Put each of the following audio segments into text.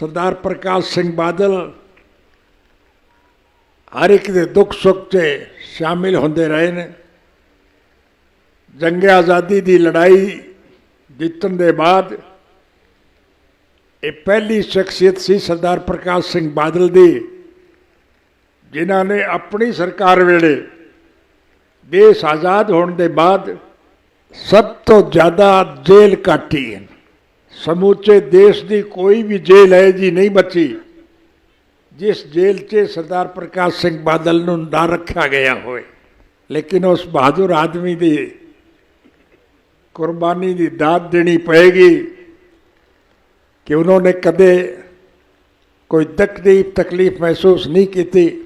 ਸਰਦਾਰ ਪ੍ਰਕਾਸ਼ ਸਿੰਘ ਬਾਦਲ ਹਰ ਇੱਕ ਦੇ ਦੁੱਖ ਸੁੱਖ 'ਚ ਸ਼ਾਮਿਲ ਹੁੰਦੇ ਰਹੇ ਨੇ। ਜੰਗ ਆਜ਼ਾਦੀ ਦੀ ਲੜਾਈ ਜਿੱਤਣ ਦੇ ਬਾਅਦ ਇਹ ਪਹਿਲੀ ਸ਼ਖਸੀਅਤ ਸੀ ਸਰਦਾਰ ਪ੍ਰਕਾਸ਼ ਸਿੰਘ ਬਾਦਲ ਦੀ, ਜਿਨ੍ਹਾਂ ਨੇ ਆਪਣੀ ਸਰਕਾਰ ਵੇਲੇ ਦੇਸ਼ ਆਜ਼ਾਦ ਹੋਣ ਦੇ ਬਾਅਦ ਸਭ ਤੋਂ ਜ਼ਿਆਦਾ ਜੇਲ੍ਹ ਕਾਟੀ ਹੈ। ਸਮੁੱਚੇ ਦੇਸ਼ ਦੀ ਕੋਈ ਵੀ ਜੇਲ੍ਹ ਹੈ ਜੀ ਨਹੀਂ ਬਚੀ, ਜਿਸ ਜੇਲ੍ਹ 'ਚ ਸਰਦਾਰ ਪ੍ਰਕਾਸ਼ ਸਿੰਘ ਬਾਦਲ ਨੂੰ ਨਾ ਰੱਖਿਆ ਗਿਆ ਹੋਵੇ। ਲੇਕਿਨ ਉਸ ਬਹਾਦਰ ਆਦਮੀ ਦੀ ਕੁਰਬਾਨੀ ਦੀ ਦਾਤ ਦੇਣੀ ਪਏਗੀ ਕਿ ਉਹਨਾਂ ਨੇ ਕਦੇ ਕੋਈ ਤਕਲੀਫ ਤਕਲੀਫ ਮਹਿਸੂਸ ਨਹੀਂ ਕੀਤੀ।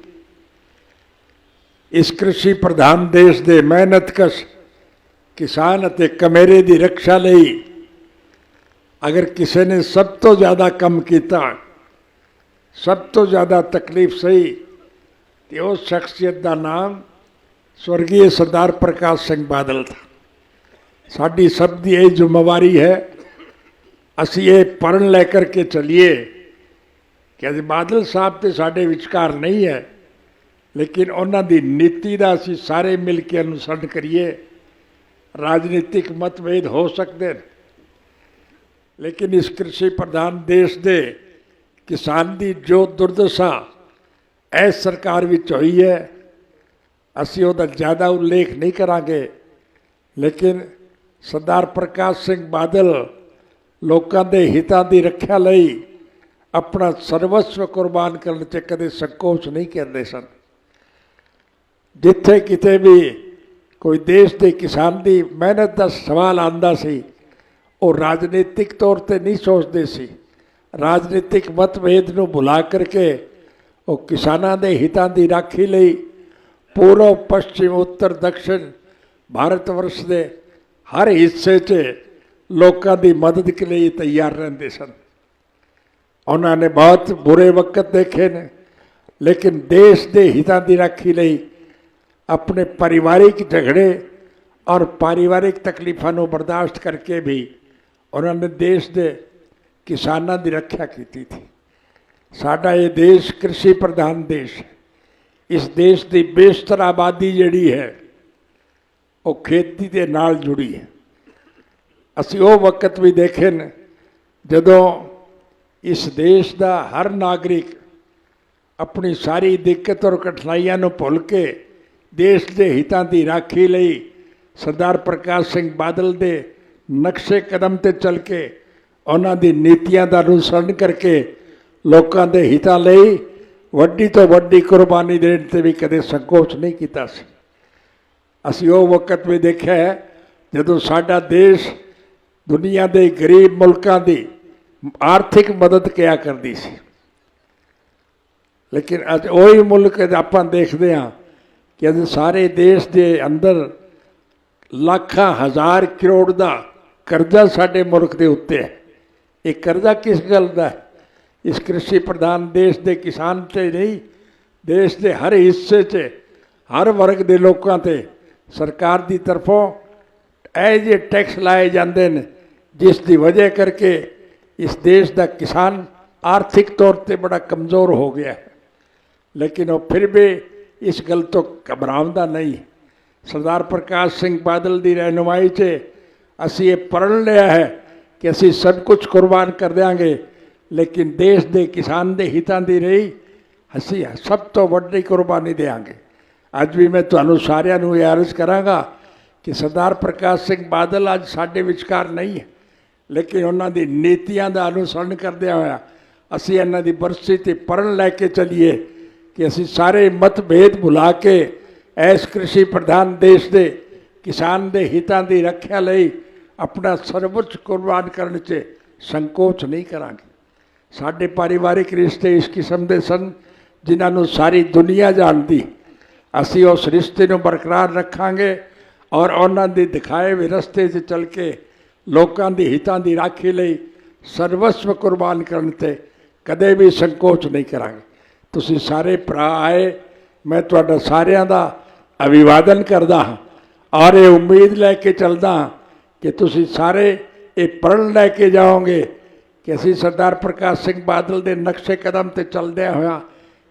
ਇਸ ਕ੍ਰਿਸ਼ੀ ਪ੍ਰਧਾਨ ਦੇਸ਼ ਦੇ ਮਿਹਨਤਕਸ਼ ਕਿਸਾਨ ਅਤੇ ਕਮੇਰੇ ਦੀ ਰੱਖਿਆ ਲਈ ਅਗਰ ਕਿਸੇ ਨੇ ਸਭ ਤੋਂ ਜ਼ਿਆਦਾ ਕੰਮ ਕੀਤਾ, ਸਭ ਤੋਂ ਜ਼ਿਆਦਾ ਤਕਲੀਫ ਸਹੀ, ਤੇ ਉਸ ਸ਼ਖਸੀਅਤ ਦਾ ਨਾਮ ਸਵਰਗੀ ਸਰਦਾਰ ਪ੍ਰਕਾਸ਼ ਸਿੰਘ ਬਾਦਲ ਦਾ। ਸਾਡੀ ਸਭ ਦੀ ਇਹ ਜ਼ਿੰਮੇਵਾਰੀ ਹੈ, ਅਸੀਂ ਇਹ ਪੜਨ ਲੈ ਕਰਕੇ ਚਲੀਏ ਕਿ ਅਜ ਬਾਦਲ ਸਾਹਿਬ ਤੇ ਸਾਡੇ ਵਿਚਕਾਰ ਨਹੀਂ ਹੈ, ਲੇਕਿਨ ਉਹਨਾਂ ਦੀ ਨੀਤੀ ਦਾ ਅਸੀਂ ਸਾਰੇ ਮਿਲ ਕੇ ਅਨੁਸਰਣ ਕਰੀਏ। ਰਾਜਨੀਤਿਕ ਮਤਭੇਦ ਹੋ ਸਕਦੇ ਨੇ। ਲੇਕਿਨ ਇਸ ਕ੍ਰਿਸ਼ੀ ਪ੍ਰਧਾਨ ਦੇਸ਼ ਦੇ ਕਿਸਾਨ ਦੀ ਜੋ ਦੁਰਦਸ਼ਾ ਇਸ ਸਰਕਾਰ ਵਿੱਚ ਹੋਈ ਹੈ, ਅਸੀਂ ਉਹਦਾ ਜ਼ਿਆਦਾ ਉਲੇਖ ਨਹੀਂ ਕਰਾਂਗੇ। ਲੇਕਿਨ ਸਰਦਾਰ ਪ੍ਰਕਾਸ਼ ਸਿੰਘ ਬਾਦਲ ਲੋਕਾਂ ਦੇ ਹਿੱਤਾਂ ਦੀ ਰੱਖਿਆ ਲਈ ਆਪਣਾ ਸਰਵਸਵ ਕੁਰਬਾਨ ਕਰਨ 'ਚ ਕਦੇ ਸੰਕੋਚ ਨਹੀਂ ਕਰਦੇ ਸਨ। ਜਿੱਥੇ ਕਿਤੇ ਵੀ ਕੋਈ ਦੇਸ਼ ਦੇ ਕਿਸਾਨ ਦੀ ਮਿਹਨਤ ਦਾ ਸਵਾਲ ਆਂਦਾ ਸੀ ਉਹ ਰਾਜਨੀਤਿਕ ਤੌਰ ਤੇ ਨਹੀਂ ਸੋਚਦੇ ਸੀ। ਰਾਜਨੀਤਿਕ ਮਤਭੇਦ ਨੂੰ ਭੁਲਾ ਕਰਕੇ ਉਹ ਕਿਸਾਨਾਂ ਦੇ ਹਿੱਤਾਂ ਦੀ ਰਾਖੀ ਲਈ ਪੂਰਬ, ਪੱਛਮ, ਉੱਤਰ, ਦਕਸ਼ਿਣ ਭਾਰਤ ਵਰਸ਼ ਦੇ ਹਰ ਹਿੱਸੇ 'ਚ ਲੋਕਾਂ ਦੀ ਮਦਦ ਲਈ ਤਿਆਰ ਰਹਿੰਦੇ ਸਨ। ਉਹਨਾਂ ਨੇ ਬਹੁਤ ਬੁਰੇ ਵਕਤ ਦੇਖੇ ਨੇ, ਲੇਕਿਨ ਦੇਸ਼ ਦੇ ਹਿੱਤਾਂ ਦੀ ਰਾਖੀ ਲਈ ਆਪਣੇ ਪਰਿਵਾਰਿਕ ਝਗੜੇ ਔਰ ਪਰਿਵਾਰਿਕ ਤਕਲੀਫਾਂ ਨੂੰ ਬਰਦਾਸ਼ਤ ਕਰਕੇ ਵੀ ਉਹਨਾਂ ਨੇ ਦੇਸ਼ ਦੇ ਕਿਸਾਨਾਂ ਦੀ ਰੱਖਿਆ ਕੀਤੀ ਸੀ। ਸਾਡਾ ਇਹ ਦੇਸ਼ ਕ੍ਰਿਸ਼ੀ ਪ੍ਰਧਾਨ ਦੇਸ਼ ਹੈ। ਇਸ ਦੇਸ਼ ਦੀ ਬੇਸ਼ਤਰ ਆਬਾਦੀ ਜਿਹੜੀ ਹੈ, ਉਹ ਖੇਤੀ ਦੇ ਨਾਲ ਜੁੜੀ ਹੈ। ਅਸੀਂ ਉਹ ਵਕਤ ਵੀ ਦੇਖੇ ਨੇ ਜਦੋਂ ਇਸ ਦੇਸ਼ ਦਾ ਹਰ ਨਾਗਰਿਕ ਆਪਣੀ ਸਾਰੀ ਦਿੱਕਤ ਔਰ ਕਠਿਨਾਈਆਂ ਨੂੰ ਭੁੱਲ ਕੇ ਦੇਸ਼ ਦੇ ਹਿੱਤਾਂ ਦੀ ਰਾਖੀ ਲਈ ਸਰਦਾਰ ਪ੍ਰਕਾਸ਼ ਸਿੰਘ ਬਾਦਲ ਦੇ ਨਕਸ਼ੇ ਕਦਮ ਤੇ ਚੱਲ ਕੇ ਉਹਨਾਂ ਦੀ ਨੀਤੀਆਂ ਦਾ ਅਨੁਸਰਣ ਕਰਕੇ ਲੋਕਾਂ ਦੇ ਹਿੱਤਾਂ ਲਈ ਵੱਡੀ ਤੋਂ ਵੱਡੀ ਕੁਰਬਾਨੀ ਦੇਣ ਤੇ ਵੀ ਕਦੇ ਸੰਕੋਚ ਨਹੀਂ ਕੀਤਾ ਸੀ। ਅਸੀਂ ਉਹ ਵਕਤ ਵੀ ਦੇਖਿਆ ਹੈ ਜਦੋਂ ਸਾਡਾ ਦੇਸ਼ ਦੁਨੀਆ ਦੇ ਗਰੀਬ ਮੁਲਕਾਂ ਦੀ ਆਰਥਿਕ ਮਦਦ ਕਿਆ ਕਰਦੀ ਸੀ। ਲੇਕਿਨ ਅੱਜ ਉਹੀ ਮੁਲਕ ਆਪਾਂ ਦੇਖਦੇ ਹਾਂ ਕਿ ਅੱਜ ਸਾਰੇ ਦੇਸ਼ ਦੇ ਅੰਦਰ ਲੱਖਾਂ ਹਜ਼ਾਰ ਕਰੋੜ ਦਾ ਕਰਜ਼ਾ ਸਾਡੇ ਮੁਲਕ ਦੇ ਉੱਤੇ ਹੈ। ਇਹ ਕਰਜ਼ਾ ਕਿਸ ਗੱਲ ਦਾ ਹੈ? ਇਸ ਕ੍ਰਿਸ਼ੀ ਪ੍ਰਧਾਨ ਦੇਸ਼ ਦੇ ਕਿਸਾਨ ਤੇ ਨਹੀਂ, ਦੇਸ਼ ਦੇ ਹਰ ਹਿੱਸੇ 'ਚ ਹਰ ਵਰਗ ਦੇ ਲੋਕਾਂ ਤੇ, ਸਰਕਾਰ ਦੀ ਤਰਫੋਂ ਇਹ ਜਿਹੇ ਟੈਕਸ ਲਾਏ ਜਾਂਦੇ ਨੇ, ਜਿਸ ਦੀ ਵਜ੍ਹਾ ਕਰਕੇ ਇਸ ਦੇਸ਼ ਦਾ ਕਿਸਾਨ ਆਰਥਿਕ ਤੌਰ ਤੇ ਬੜਾ ਕਮਜ਼ੋਰ ਹੋ ਗਿਆ ਹੈ। ਲੇਕਿਨ ਉਹ ਫਿਰ ਵੀ ਇਸ ਗੱਲ ਤੋਂ ਘਬਰਾਉਂਦਾ ਨਹੀਂ। ਸਰਦਾਰ ਪ੍ਰਕਾਸ਼ ਸਿੰਘ ਬਾਦਲ ਦੀ ਰਹਿਨੁਮਾਈ 'ਚ ਅਸੀਂ ਇਹ ਪੜ੍ਹ ਲਿਆ ਹੈ ਕਿ ਅਸੀਂ ਸਭ ਕੁਝ ਕੁਰਬਾਨ ਕਰ ਦਿਆਂਗੇ। ਲੇਕਿਨ ਦੇਸ਼ ਦੇ ਕਿਸਾਨ ਦੇ ਹਿੱਤਾਂ ਦੀ ਰਹੀ ਅਸੀਂ ਸਭ ਤੋਂ ਵੱਡੀ ਕੁਰਬਾਨੀ ਦੇਵਾਂਗੇ ਅੱਜ ਵੀ ਮੈਂ ਤੁਹਾਨੂੰ ਸਾਰਿਆਂ ਨੂੰ ਇਹ ਅਰਜ਼ ਕਰਾਂਗਾ ਕਿ ਸਰਦਾਰ ਪ੍ਰਕਾਸ਼ ਸਿੰਘ ਬਾਦਲ ਅੱਜ ਸਾਡੇ ਵਿਚਕਾਰ ਨਹੀਂ ਹੈ। ਲੇਕਿਨ ਉਹਨਾਂ ਦੀ ਨੀਤੀਆਂ ਦਾ ਅਨੁਸਰਣ ਕਰਦਿਆਂ ਹੋਇਆ ਅਸੀਂ ਇਹਨਾਂ ਦੀ ਬਰਸੀ ਤੇ ਪੜਨ ਲੈ ਕੇ ਚੱਲੀਏ ਕਿ ਅਸੀਂ ਸਾਰੇ ਮਤਭੇਦ ਭੁਲਾ ਕੇ ਐਸ ਕ੍ਰਿਸ਼ੀ ਪ੍ਰਧਾਨ ਦੇਸ਼ ਦੇ ਕਿਸਾਨ ਦੇ ਹਿੱਤਾਂ ਦੀ ਰੱਖਿਆ ਲਈ ਆਪਣਾ ਸਰਵਉੱਚ ਕੁਰਬਾਨ ਕਰਨ 'ਚ ਸੰਕੋਚ ਨਹੀਂ ਕਰਾਂਗੇ। ਸਾਡੇ ਪਰਿਵਾਰਿਕ ਰਿਸ਼ਤੇ ਇਸ ਕਿਸਮ ਦੇ ਸਨ ਜਿਨ੍ਹਾਂ ਨੂੰ ਸਾਰੀ ਦੁਨੀਆ ਜਾਣਦੀ। ਅਸੀਂ ਉਸ ਰਿਸ਼ਤੇ ਨੂੰ ਬਰਕਰਾਰ ਰੱਖਾਂਗੇ ਔਰ ਉਹਨਾਂ ਦੇ ਦਿਖਾਏ ਹੋਏ ਰਸਤੇ 'ਤੇ ਚੱਲ ਕੇ ਲੋਕਾਂ ਦੇ ਹਿੱਤਾਂ ਦੀ ਰਾਖੀ ਲਈ ਸਰਵਸਵ ਕੁਰਬਾਨ ਕਰਨ ਤੇ ਕਦੇ ਵੀ ਸੰਕੋਚ ਨਹੀਂ ਕਰਾਂਗੇ। ਤੁਸੀਂ ਸਾਰੇ ਭਰਾ ਆਏ, ਮੈਂ ਤੁਹਾਡਾ ਸਾਰਿਆਂ ਦਾ ਅਭਿਵਾਦਨ ਕਰਦਾ ਹਾਂ। ਔਰ ਇਹ ਉਮੀਦ ਲੈ ਕੇ ਚੱਲਦਾ ਕਿ ਤੁਸੀਂ ਸਾਰੇ ਇਹ ਪੜਨ ਲੈ ਕੇ ਜਾਓਗੇ ਕਿ ਅਸੀਂ ਸਰਦਾਰ ਪ੍ਰਕਾਸ਼ ਸਿੰਘ ਬਾਦਲ ਦੇ ਨਕਸ਼ੇ ਕਦਮ ਤੇ ਚੱਲਦਿਆਂ ਹੋਇਆ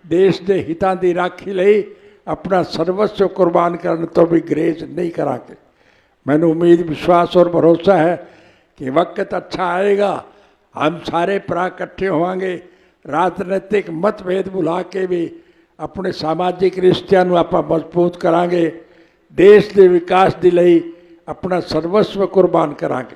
ਦੇਸ਼ ਦੇ ਹਿੱਤਾਂ ਦੀ ਰਾਖੀ ਲਈ ਆਪਣਾ ਸਰਵਸਵ ਕੁਰਬਾਨ ਕਰਨ ਤੋਂ ਵੀ ਗਰੇਜ਼ ਨਹੀਂ ਕਰਾਂਗੇ। ਮੈਨੂੰ ਉਮੀਦ, ਵਿਸ਼ਵਾਸ ਔਰ ਭਰੋਸਾ ਹੈ ਕਿ ਵਕਤ ਅੱਛਾ ਆਏਗਾ। ਹਮ ਸਾਰੇ ਭਰਾ ਇਕੱਠੇ ਹੋਵਾਂਗੇ। ਰਾਜਨੀਤਿਕ ਮਤਭੇਦ ਭੁਲਾ ਕੇ ਵੀ ਆਪਣੇ ਸਮਾਜਿਕ ਰਿਸ਼ਤਿਆਂ ਨੂੰ ਆਪਾਂ ਮਜ਼ਬੂਤ ਕਰਾਂਗੇ। ਦੇਸ਼ ਦੇ ਵਿਕਾਸ ਦੇ ਲਈ ਆਪਣਾ ਸਰਵਸਵ ਕੁਰਬਾਨ ਕਰਾਂਗੇ।